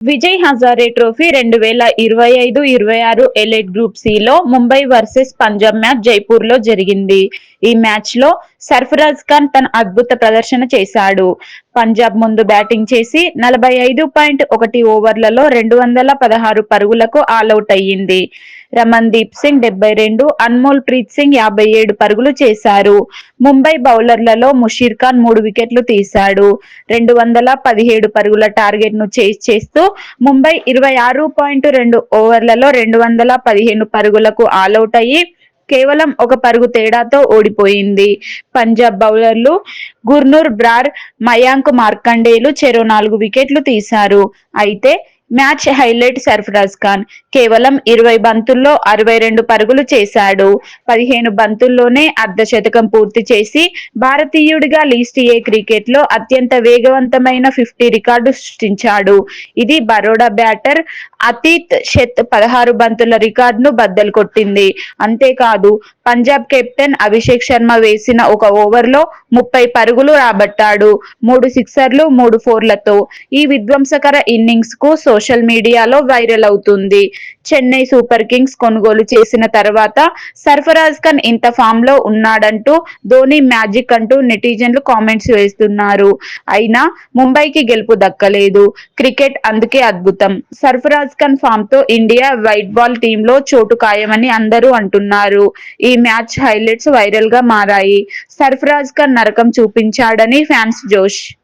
Vijay Hazare trophy రెండు వేల ఇరవై ఐదు ఇరవై ఆరు ఎలైట్ గ్రూప్ సి లో ముంబై వర్సెస్ పంజాబ్ మ్యాచ్ జైపూర్లో జరిగింది. ఈ మ్యాచ్లో సర్ఫరాజ్ ఖాన్ తన అద్భుత ప్రదర్శన చేశాడు. పంజాబ్ ముందు బ్యాటింగ్ చేసి నలభై ఐదు పాయింట్ ఒకటి ఓవర్లలో రెండు వందల పదహారు పరుగులకు ఆలౌట్ అయ్యింది. రమన్దీప్ సింగ్ డెబ్బై రెండు అన్మోల్ ప్రీత్ సింగ్ యాభై ఏడు పరుగులు చేశారు. ముంబై బౌలర్లలో ముషీర్ ఖాన్ మూడు వికెట్లు తీశాడు. రెండు వందల పదిహేడు పరుగుల టార్గెట్ను చేజ్ చేస్తూ ముంబై ఇరవై ఆరు పాయింట్ రెండు ఓవర్లలో రెండు వందల పదిహేను పరుగులకు ఆలౌట్ అయ్యి కేవలం ఒక పరుగు తేడాతో ఓడిపోయింది. పంజాబ్ బౌలర్లు గుర్నూర్ బ్రార్ మయాంక్ మార్కండేలు చెరో నాలుగు వికెట్లు తీశారు. అయితే మ్యాచ్ హైలైట్ సర్ఫరాజ్ ఖాన్ కేవలం ఇరవై బంతుల్లో అరవై రెండు పరుగులు చేశాడు. పదిహేను బంతుల్లోనే అర్ధ శతకం పూర్తి చేసి భారతీయుడిగా లీస్ట్ ఏ క్రికెట్లో అత్యంత వేగవంతమైన ఫిఫ్టీ రికార్డు సృష్టించాడు. ఇది బరోడా బ్యాటర్ అతీత్ షెత్ పదహారు బంతుల రికార్డును బద్దలు కొట్టింది. అంతేకాదు పంజాబ్ కెప్టెన్ అభిషేక్ శర్మ వేసిన ఒక ఓవర్లో ముప్పై పరుగులు రాబట్టాడు. మూడు సిక్సర్లు మూడు ఫోర్లతో ఈ విధ్వంసకర ఇన్నింగ్స్కు సోషల్ మీడియాలో వైరల్ అవుతుంది. చెన్నై సూపర్ కింగ్స్ కొనుగోలు చేసిన తర్వాత సర్ఫరాజ్ ఖాన్ ఇంత ఫామ్లో ఉన్నాడంటూ ధోని మ్యాజిక్ అంటూ నెటిజన్లు కామెంట్స్ వేస్తున్నారు. అయినా ముంబైకి గెలుపు దక్కలేదు. క్రికెట్ అందుకే అద్భుతం. సర్ఫరాజ్ ఖాన్ ఫామ్తో ఇండియా వైట్ బాల్ టీమ్లో చోటు ఖాయమని అందరూ అంటున్నారు. ఈ మ్యాచ్ హైలైట్స్ వైరల్గా మారాయి. సర్ఫరాజ్ ఖాన్ నరకం చూపించాడని ఫ్యాన్స్ జోష్.